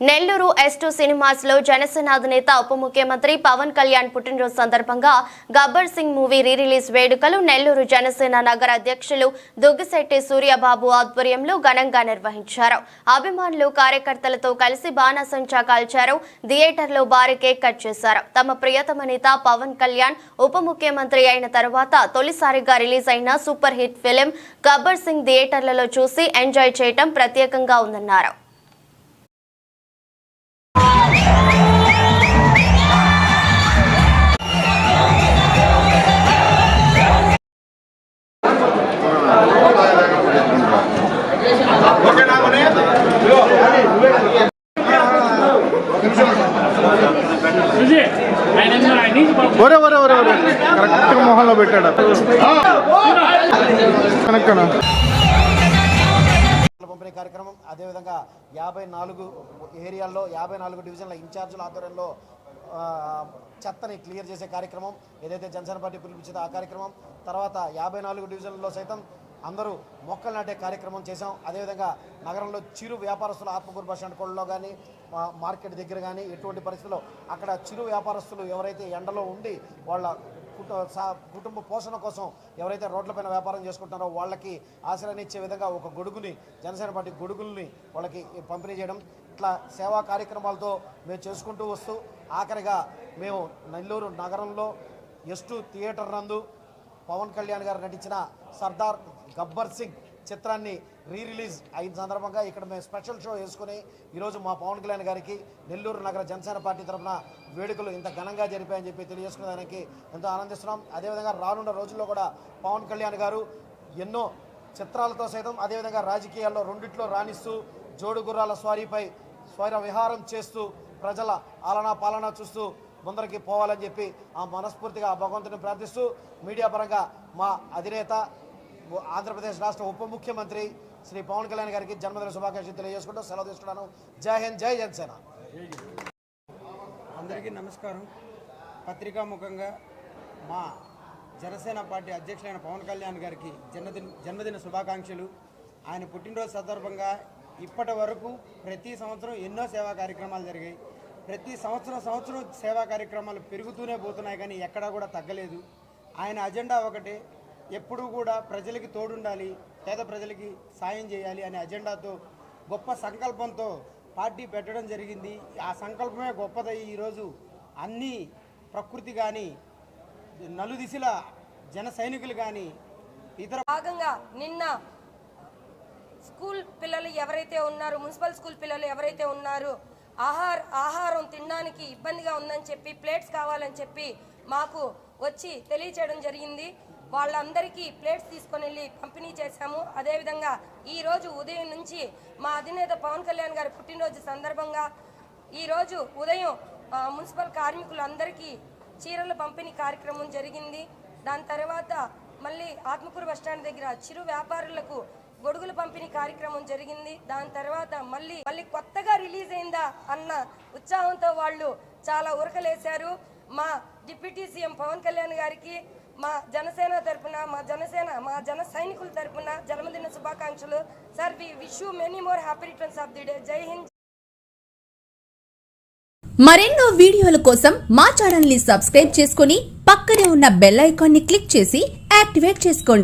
Nellore S two సినిమాస్లో జనసేన అధినేత ఉప ముఖ్యమంత్రి పవన్ కళ్యాణ్ పుట్టినరోజు సందర్భంగా Gabbar Singh movie re release వేడుకలు నెల్లూరు జనసేన నగర అధ్యక్షులు దుగ్గిశెట్టి సూర్యబాబు ఆధ్వర్యంలో ఘనంగా నిర్వహించారు. అభిమానులు కార్యకర్తలతో కలిసి బాణాసంచా కాల్చారు. థియేటర్లో భారీ కేక్ కట్ చేశారు. తమ ప్రియతమ నేత పవన్ కళ్యాణ్ ఉప ముఖ్యమంత్రి అయిన తర్వాత తొలిసారిగా రిలీజ్ అయిన super hit film Gabbar Singh థియేటర్లలో చూసి ఎంజాయ్ చేయటం ప్రత్యేకంగా ఉందన్నారు. ఒరే ఒరే ఒరే ఒరే. కరెక్ట్ మొహంలో పెట్టాడు. కనుక్కన పంపిణీ కార్యక్రమం అదేవిధంగా యాభై నాలుగు ఏరియాల్లో యాభై నాలుగు డివిజన్ల ఇన్ఛార్జీల ఆధ్వర్యంలో చెత్తని క్లియర్ చేసే కార్యక్రమం ఏదైతే జనసేన పార్టీ పిలిపించిందో ఆ కార్యక్రమం తర్వాత యాభై నాలుగు డివిజన్లలో సైతం అందరూ మొక్కలు నాటే కార్యక్రమం చేశాం. అదేవిధంగా నగరంలో చిరు వ్యాపారస్తులు ఆత్మకూరు బస్ స్టాండ్ కోళ్ళలో కానీ మార్కెట్ దగ్గర కానీ ఎటువంటి పరిస్థితుల్లో అక్కడ చిరు వ్యాపారస్తులు ఎవరైతే ఎండలో ఉండి వాళ్ళ సా- కుటుంబ పోషణ కోసం ఎవరైతే రోడ్లపైన వ్యాపారం చేసుకుంటున్నారో వాళ్ళకి ఆశ్రయనిచ్చే విధంగా ఒక గొడుగుని జనసేన పార్టీ గొడుగుల్ని వాళ్ళకి పంపిణీ చేయడం. ఇట్లా సేవా కార్యక్రమాలతో మేము చేసుకుంటూ వస్తూ ఆఖరిగా మేము నెల్లూరు నగరంలో ఎస్టు థియేటర్ నందు పవన్ కళ్యాణ్ గారు నటించిన సర్దార్ గబ్బర్ సింగ్ చిత్రాన్ని రీ రిలీజ్ అయిన సందర్భంగా ఇక్కడ మేము స్పెషల్ షో వేసుకుని ఈరోజు మా పవన్ కళ్యాణ్ గారికి నెల్లూరు నగర జనసేన పార్టీ తరఫున వేడుకలు ఇంత ఘనంగా జరిపాయని చెప్పి తెలియజేసుకునేదానికి ఎంతో ఆనందిస్తున్నాం. అదేవిధంగా రానున్న రోజుల్లో కూడా పవన్ కళ్యాణ్ గారు ఎన్నో చిత్రాలతో సైతం అదేవిధంగా రాజకీయాల్లో రెండిట్లో రాణిస్తూ జోడు గుర్రాల స్వారీపై స్వైర విహారం చేస్తూ ప్రజల ఆలనా పాలన చూస్తూ ముందరికి పోవాలని చెప్పి ఆ మనస్ఫూర్తిగా ఆ భగవంతుని ప్రార్థిస్తూ మీడియా పరంగా మా అధినేత ఆంధ్రప్రదేశ్ రాష్ట్ర ఉప ముఖ్యమంత్రి శ్రీ పవన్ కళ్యాణ్ గారికి జన్మదిన శుభాకాంక్షలు తెలియజేసుకుంటూ సెలవు తీసుకున్నాను. జై హింద్ జై జనసేన. అందరికీ నమస్కారం. పత్రికా ముఖంగా మా జనసేన పార్టీ అధ్యక్షులైన పవన్ కళ్యాణ్ గారికి జన్మదిన జన్మదిన శుభాకాంక్షలు. ఆయన పుట్టినరోజు సందర్భంగా ఇప్పటి వరకు ప్రతి సంవత్సరం ఎన్నో సేవా కార్యక్రమాలు జరిగాయి. ప్రతి సంవత్సరం సంవత్సరం సేవా కార్యక్రమాలు పెరుగుతూనే పోతున్నాయి కానీ ఎక్కడా కూడా తగ్గలేదు. ఆయన అజెండా ఒకటే ఎప్పుడూ కూడా ప్రజలకి తోడుండాలి పేద ప్రజలకి సాయం చేయాలి అనే అజెండాతో గొప్ప సంకల్పంతో పార్టీ పెట్టడం జరిగింది. ఆ సంకల్పమే గొప్పదయ్యి ఈరోజు అన్ని ప్రకృతి కానీ నలుదిశల జన సైనికులు కానీ ఇతర భాగంగా నిన్న స్కూల్ పిల్లలు ఎవరైతే ఉన్నారో మున్సిపల్ స్కూల్ పిల్లలు ఎవరైతే ఉన్నారో ఆహార ఆహారం తినడానికి ఇబ్బందిగా ఉందని చెప్పి ప్లేట్స్ కావాలని చెప్పి మాకు వచ్చి తెలియచేయడం జరిగింది. వాళ్ళందరికీ ప్లేట్స్ తీసుకొని వెళ్ళి పంపిణీ చేశాము. అదేవిధంగా ఈరోజు ఉదయం నుంచి మా అధినేత పవన్ కళ్యాణ్ గారి పుట్టినరోజు సందర్భంగా ఈరోజు ఉదయం మున్సిపల్ కార్మికులందరికీ చీరల పంపిణీ కార్యక్రమం జరిగింది. దాని తర్వాత మళ్ళీ ఆత్మకూరు బస్టాండ్ దగ్గర చిరు వ్యాపారులకు గొడుగుల పంపిణీ కార్యక్రమం జరిగింది. దాని తర్వాత మళ్ళీ మళ్ళీ కొత్తగా రిలీజ్ అయిందా అన్న ఉత్సాహంతో వాళ్ళు చాలా ఉరకలేశారు. మా డిప్యూటీ సీఎం పవన్ కళ్యాణ్ గారికి మా జనసేన తరఫున మా జనసేన మా జన సైనికుల తరపున జన్మదిన శుభాకాంక్షలు. Sir we wish you many more happy returns of the day. Jai Hind. మరెన్నో వీడియోల కోసం మా ఛానల్ని సబ్స్క్రైబ్ చేసుకుని పక్కనే ఉన్న బెల్ ఐకాన్ని క్లిక్ చేసి యాక్టివేట్ చేసుకోండి.